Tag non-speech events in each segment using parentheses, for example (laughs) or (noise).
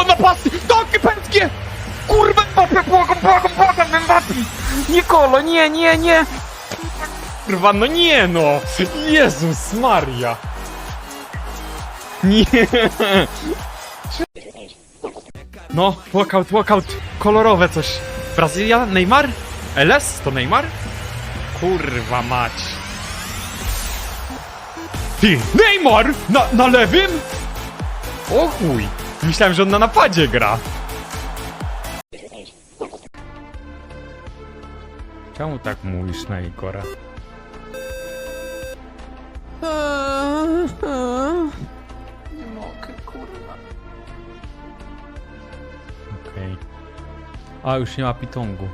O, na pasy! Takie pętkie! Kurwa, Mbappe, błagam, błagam, błagam, Mbappe! Nikolo, nie, nie, nie! Kurwa, no nie no! Jezus Maria! Nie! No, walkout, walkout, kolorowe coś. Brazylia, Neymar? LS? To Neymar? Kurwa mać. Ty, Neymar! Na, na lewym? O chuj! Myślałem, że on na napadzie gra. Czemu tak mówisz na Igora? Nie mogę, kurwa. Okej. A, już nie ma pitongu.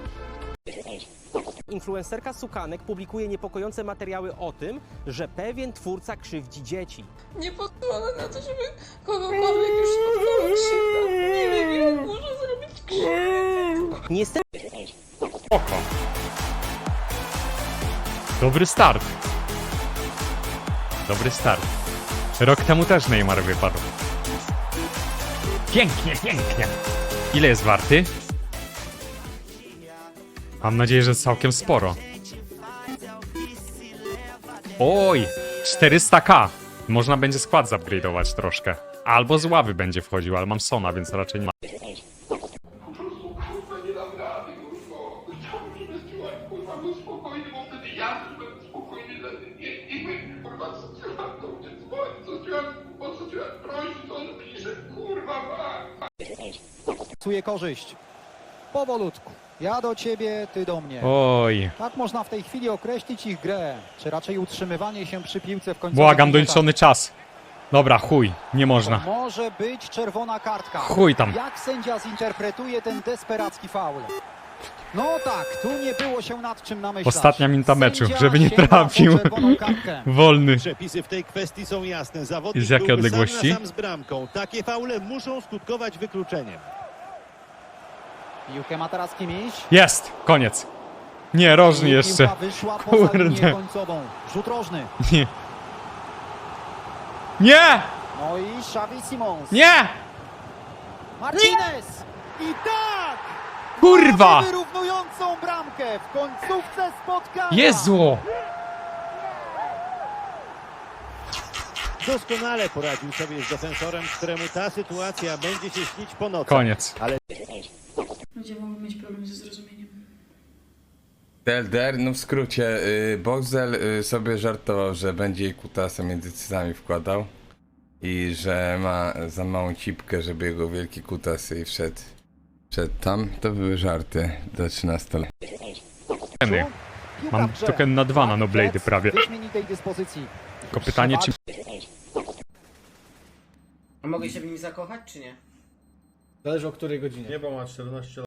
Influencerka Sukanek publikuje niepokojące materiały o tym, że pewien twórca krzywdzi dzieci. Nie pozwolę na to, żeby kogokolwiek już spotkało krzywda. Nie wiem, jak można zrobić krzywdę. Niestety Oko. Dobry start. Dobry start. Rok temu też Neymar wypadł. Pięknie, pięknie. Ile jest warty? Mam nadzieję, że całkiem sporo. Oj, 400k. Można będzie skład zupgrade'ować troszkę. Albo z ławy będzie wchodził, ale mam Sona, więc raczej nie ma. kurwa nie dam rady, kurwa. Chciałbym, żeby Stewart, spokojny, bo wtedy ja też będę spokojny. Nie, nie wiem, kurwa, co Stewart do mnie dzwoni, co Stewart, po co Stewart prosi, co on pisze, kurwa, ma. Psuje korzyść. Powolutku. Ja do ciebie, ty do mnie. Oj. Tak można w tej chwili określić ich grę, czy raczej utrzymywanie się przy piłce w końcu. Błagam, doliczony czas. Dobra, chuj, nie można. Może być czerwona kartka. Chuj tam. Jak sędzia zinterpretuje ten desperacki faul? No tak, tu nie było się nad czym namyślać. Ostatnia minuta meczu, Sędzia żeby nie sięga po trafił. czerwoną (laughs) kartkę. Wolny. Przepisy w tej kwestii są jasne. Zawodnik Z jakiej byłby odległości? Sam, na sam z bramką. Takie faule muszą skutkować wykluczeniem. Piłkę ma teraz Kimiś. Jest, koniec. Nie, rożny jeszcze. Piłka wyszła poza Kurde. linię końcową. Rzut rożny. Nie. Nie! No i Xavi Simons. Nie! Martinez! I tak! Kurwa! Mamy wyrównującą bramkę w końcówce spotkania. Jezu! Doskonale poradził sobie z defensorem, któremu ta sytuacja będzie się śnić po nocach. Koniec. Ludzie mogą mieć problem ze zrozumieniem. DLDR, no w skrócie, y, Boxel y, sobie żartował, że będzie jej kutasa między cycami wkładał i że ma za małą cipkę, żeby jego wielki kutas i wszedł, wszedł tam. To były żarty do 13 lat. Piłka Mam token na dwa na Noblade Lec prawie. w wyśmienitej dyspozycji. Tylko pytanie, czy... A mogę się w nim zakochać, czy nie? Zależy o której godzinie. Nie, bo ma 14 lat.